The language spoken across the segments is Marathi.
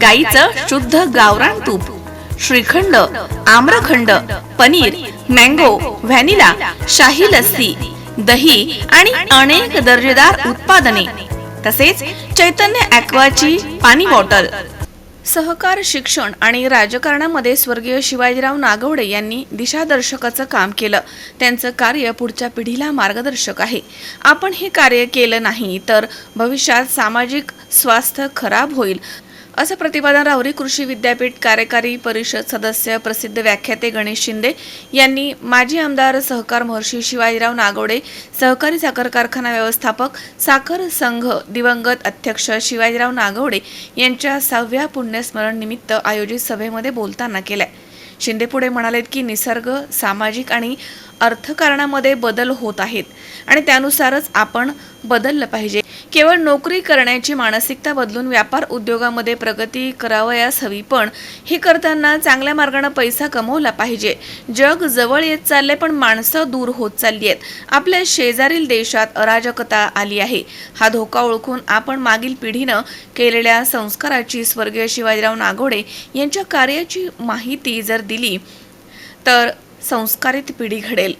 गाईचं शुद्ध गावरान तूप श्रीखंड आम्रखंड पनीर मँगो व्हॅनिला शाही लस्सी दही आणि अनेक दर्जेदार उत्पादने तसेच चैतन्य ॲक्वाची पाणी बॉटल. सहकार शिक्षण आणि राजकारणामध्ये स्वर्गीय शिवाजीराव नागवडे यांनी दिशादर्शकाचं काम केलं. त्यांचं कार्य पुढच्या पिढीला मार्गदर्शक आहे. आपण हे कार्य केलं नाही तर भविष्यात सामाजिक स्वास्थ्य खराब होईल असं प्रतिपादन राहुरी कृषी विद्यापीठ कार्यकारी परिषद सदस्य प्रसिद्ध व्याख्याते गणेश शिंदे यांनी माजी आमदार सहकार महर्षी शिवाजीराव नागवडे सहकारी साखर कारखाना व्यवस्थापक साखर संघ दिवंगत अध्यक्ष शिवाजीराव नागवडे यांच्या सहाव्या पुण्यस्मरण निमित्त आयोजित सभेमध्ये बोलताना केल्या. शिंदे पुढे म्हणालेत की निसर्ग सामाजिक आणि अर्थकारणामध्ये बदल होत आहेत आणि त्यानुसारच आपण बदललं पाहिजे. केवळ नोकरी करण्याची मानसिकता बदलून व्यापार उद्योगामध्ये प्रगती करावयास हवी पण हे करताना चांगल्या मार्गाने पैसा कमवला पाहिजे. जग जवळ येत चालले पण माणसं दूर होत चालली आहेत. आपल्या शेजारील देशात अराजकता आली आहे. हा धोका ओळखून आपण मागील पिढीनं केलेल्या संस्काराची स्वर्गीय शिवाजीराव नागोडे यांच्या कार्याची माहिती जर दिली तर संस्कारित पिढी घडेल.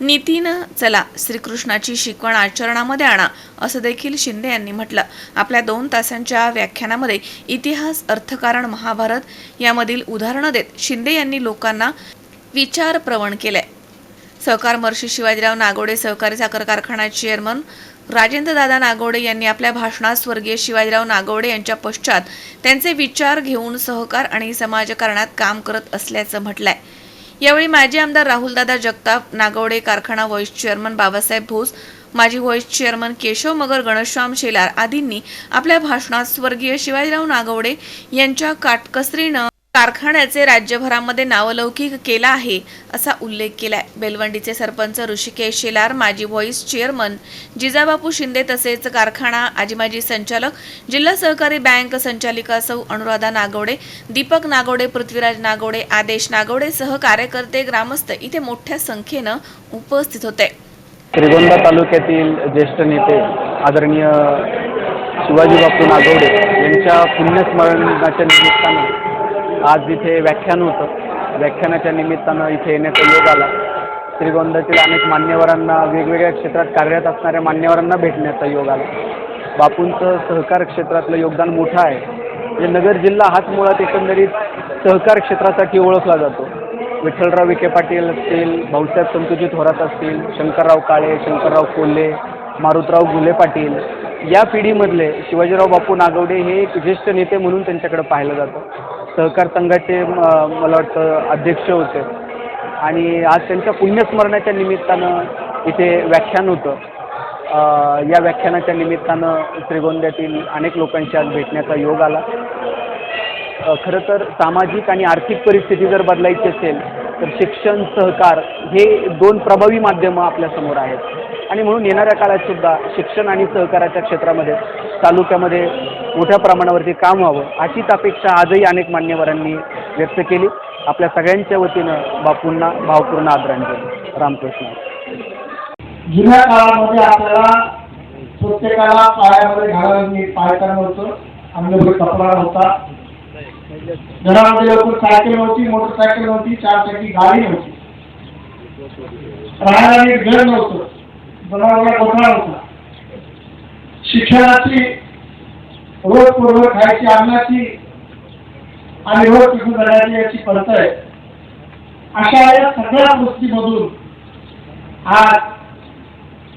नीतीनं चला श्रीकृष्णाची शिकवण आचरणामध्ये आणा असं देखील शिंदे यांनी म्हटलं. आपल्या दोन तासांच्या व्याख्यानामध्ये इतिहास अर्थकारण महाभारत यामधील उदाहरणं देत शिंदे यांनी लोकांना विचार प्रवण केलंय. सहकार महर्षी शिवाजीराव नागोडे सहकारी साखर कारखाना चेअरमन राजेंद्र दादा नागोडे यांनी आपल्या भाषणात स्वर्गीय शिवाजीराव नागोडे यांच्या पश्चात त्यांचे विचार घेऊन सहकार आणि समाजकारणात काम करत असल्याचं म्हटलंय. यावेळी माजी आमदार राहुलदादा जगताप नागवडे कारखाना व्हाईस चेअरमन बाबासाहेब भोस माजी व्हाईस चेअरमन केशव मगर गणेशराम शेलार आदींनी आपल्या भाषणात स्वर्गीय शिवाजीराव नागवडे यांच्या काटकसरीनं कारखान्याचे राज्यभरामध्ये नावलौकिक केला आहे असा उल्लेख केलाय. बेलवंडीचे सरपंच ऋषिकेश शेलार माजी व्हॉइस चेअरमन जिजाबापू शिंदे तसेच कारखाना आजीमाजी संचालक जिल्हा सहकारी बँक संचालिका सौ अनुराधा नागवडे दीपक नागवडे पृथ्वीराज नागवडे आदेश नागवडे सह कार्यकर्ते ग्रामस्थ इथे मोठ्या संख्येनं उपस्थित होते. श्रीगोंदा तालुक्यातील ज्येष्ठ नेते आदरणीय शिवाजी बापू नागवडे यांच्या पुण्यस्मरणाच्या निमित्तानं आज इथे व्याख्यान होतं. व्याख्यानाच्या निमित्तानं इथे येण्याचा योग आला. श्रीगोंद्यातील अनेक मान्यवरांना वेगवेगळ्या क्षेत्रात कार्यरत असणाऱ्या मान्यवरांना भेटण्याचा योग आला. बापूंचं सहकार क्षेत्रातलं योगदान मोठं आहे. म्हणजे नगर जिल्हा हाच मुळात एकंदरीत सहकार क्षेत्रासाठी ओळखला जातो. विठ्ठलराव विखे पाटील असतील भाऊसाहेब संतोजी थोरात असतील शंकरराव काळे शंकरराव कोल्हे मारुतराव गुले पाटील या पिढीमधले शिवाजीराव बापू नागवडे हे एक ज्येष्ठ नेते म्हणून त्यांच्याकडे पाहिलं जातं. सहकार संघाचे म- मला वाटतं अध्यक्ष होते. आणि आज त्यांच्या पुण्यस्मरणाच्या निमित्तानं इथे व्याख्यान होतं. या व्याख्यानाच्या निमित्तानं श्रीगोंद्यातील अनेक लोकांशी आज भेटण्याचा योग आला. खरं तर सामाजिक आणि आर्थिक परिस्थिती जर बदलायची असेल तर शिक्षण सहकार हे दोन प्रभावी माध्यमं आपल्यासमोर आहेत. आणि म्हणून येणाऱ्या काळात सुद्धा शिक्षण आणि सहकाराच्या क्षेत्रामध्ये तालुक्यामध्ये मोठ्या प्रमाणावरती काम व्हावं अशीच अपेक्षा आजही अनेक मान्यवरांनी व्यक्त केली. आपल्या सगळ्यांच्या वतीनं बापूंना भावपूर्ण आदरांजली. रामकृष्ण. जुन्या काळामध्ये आपल्याला प्रत्येकाला पायामध्ये घालायला पायताना नव्हतं अंगावर कपडा नव्हता घरामध्ये लवकर सायकल नव्हती मोटरसायकल नव्हती चारचाकी गाडी नव्हती. राहायला घर नव्हतं. जनावराला गोठा शिक्षणाची रोज पूर्व खायची अन्नाची आणि रोज पिकून जाण्याची याची पडत आहे. अशा या सगळ्या गोष्टीमधून आज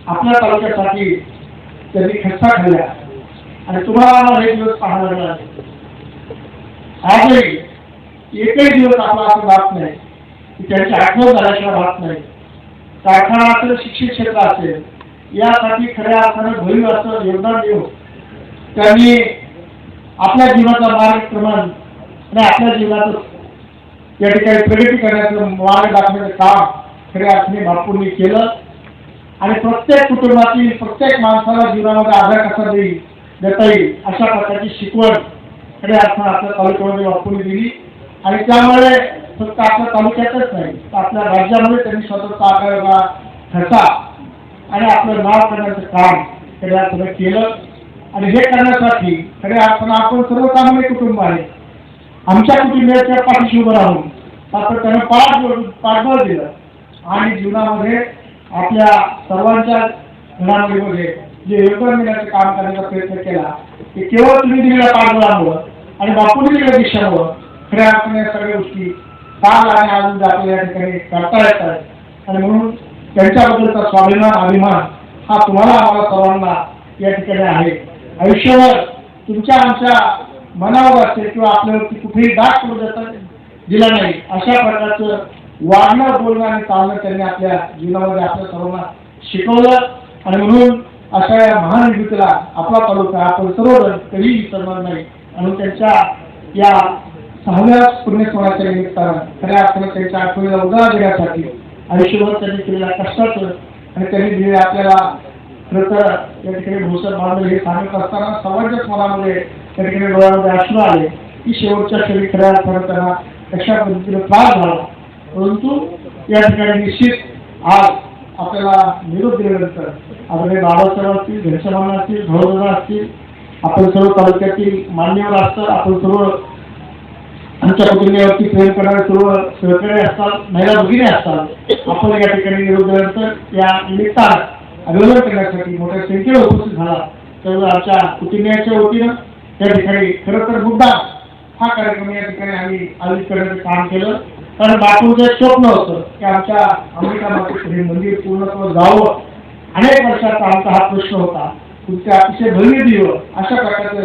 आपल्या तालुक्यासाठी त्यांनी खर्चा खाल्ल्या आणि तुम्हाला आम्हाला हे दिवस पाहायला मिळाले आजही एकही दिवस आपला असं बात नाही. की त्यांची आठवण झाल्याशिवाय राहत नाही. कारखाना शिक्षण क्षेत्र असेल यासाठी खऱ्या अर्थानं भरीव असं योगदान देऊन त्यांनी आपल्या जीवनाचा मार्गक्रमण आणि आपल्या जीवनाचं या ठिकाणी प्रगती करण्याचं मार्ग दाखवण्याचं काम खऱ्या अर्थाने बापूंनी केलं. आणि प्रत्येक कुटुंबातील प्रत्येक माणसाला जीवनामध्ये आधार कसा देईल देता येईल अशा प्रकारची शिकवण खऱ्या अर्थानं आपल्या तालुक्यामध्ये बापूंनी दिली. आणि त्यामुळे फक्त आपल्या तालुक्यातच नाही तर आपल्या राज्यामध्ये त्यांनी स्वतःचा आकाराला ठसा आणि आपलं नाव करण्याचं काम खऱ्या अर्थानं केलं. आणि हे करण्यासाठी खऱ्या अर्थानं आपण सर्व सर्वसामान्य कुटुंब आहे आमच्या कुटुंबियाच्या पाठीशी उभं राहून आपण त्यांना पाठ पाठबळ दिलं. आणि जीवनामध्ये आपल्या सर्वांच्या घडामोडीमध्ये जे योगदान देण्याचं काम करण्याचा प्रयत्न केला ते केवळ तुम्ही दिलेल्या पाठबळामुळं आणि बापूंनी दिलेल्या दिशामुळं खऱ्या अर्थाने या सगळ्या गोष्टी काल आणि आज आपल्या या ठिकाणी करता येत आहे आणि म्हणून त्यांच्याबद्दलचा स्वाभिमान अभिमान हा तुम्हाला आम्हाला सर्वांना या ठिकाणी आहे. आयुष्यभर तुमच्या आमच्या मनावर असेल किंवा आपल्यावरती कुठेही दाग करू देता दिला नाही अशा प्रकारचं वागणं बोलणं आणि चालणं त्यांनी आपल्या जीवनामध्ये आपल्या सर्वांना शिकवलं. आणि म्हणून अशा या महान विभूतीला आपला तालुका आपण सर्वजण कधीही विसरणार नाही. म्हणून त्यांच्या या सहाव्या पुण्यस्मरणाच्या निमित्तानं खऱ्या अर्थानं त्यांच्या आठवणीला उजाळा देण्यासाठी आयुष्यभर त्यांनी केलेल्या कष्टाचं आणि त्यांनी दिलेल्या आपल्याला खरंतर या ठिकाणी भूषण बांधव हे सांगत असताना सर्वांच्याच मनामध्ये त्या ठिकाणी डोळ्यामध्ये अश्रू आले. की शेवटच्या क्षणी खऱ्या अर्थानं त्यांना कशा पद्धतीने त्रास झाला. परंतु या ठिकाणी निश्चित आज आपल्याला निरोप दिल्यानंतर आपले बाबासाहेब असतील घनश्यामांना असतील भाऊदादा असतील आपण सर्व तालुक्यातील मान्यवर असतात आपण सर्व आमच्या कुटुंबियावरती प्रेम करणारे सर्व सहकारी असतात महिला भगिनी असतात. आपण या ठिकाणी निरोप दिल्यानंतर या निमित्तात अभिवादन करण्यासाठी मोठ्या संख्येने उपस्थित झाला. त्यामुळे आमच्या कुटुंबियांच्या वतीनं त्या ठिकाणी खरं तर मुद्दा हा कार्यक्रम या ठिकाणी आम्ही आयोजित करण्याचं काम केलं. कारण बापूंचं एक स्वप्न होतं की आमच्या अमेरिका मातेचं हे मंदिर पूर्णत्व जावं. अनेक वर्षाचा आमचा हा प्रश्न होता. तुमचे अतिशय भव्य दिव अशा प्रकारचं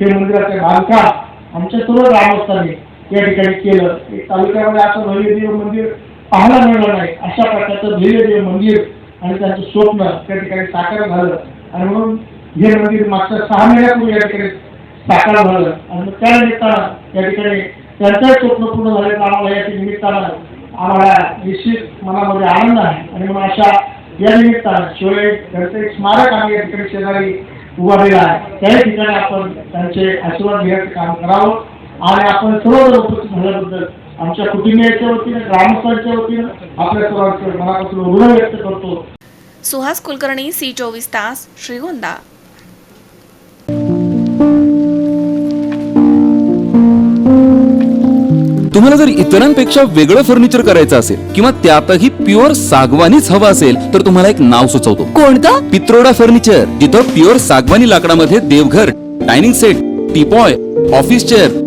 हे मंदिराचे बांधकाम आमच्या सर्व ग्रामस्थांनी या ठिकाणी केलं. तालुक्यामध्ये असं भव्यदेव मंदिर पाहायला मिळणार नाही. अशा प्रकारचं भव्यदेव मंदिर आणि त्यांचं स्वप्न त्या ठिकाणी साकार झालं. आणि म्हणून हे मंदिर मागच्या सहा महिन्यापूर्वी या ठिकाणी साकार झालं. आणि त्या निमित्तानं या ठिकाणी त्यांचंही स्वप्न पूर्ण झालं. आम्हाला या निमित्तानं आम्हाला निश्चित मनामध्ये आनंद आहे. आणि मग अशा या निमित्तानं शिवाय त्यांचं एक स्मारक आम्ही या ठिकाणी शेजारी उभारलेला आहे. त्याही ठिकाणी आपण त्यांचे आशीर्वाद घेण्याचं काम करावं. आणि आपण सर्वजण उपस्थित झाल्याबद्दल आमच्या कुटुंबियाच्या वतीनं ग्रामस्थांच्या वतीनं आपल्या सर्वांचं मनापासून ऋण व्यक्त करतो. सुहास कुलकर्णी सी चोवीस तास श्रीगोंदा. तुम्हाला जर इतरांपेक्षा वेगळं फर्निचर करायचं असेल किंवा त्यातही प्युअर सागवानीच हवं असेल तर तुम्हाला एक नाव सुचवतो. कोणतं? पित्रोडा फर्निचर जिथं प्युअर सागवानी लाकडामध्ये देवघर dining set teapoy office chair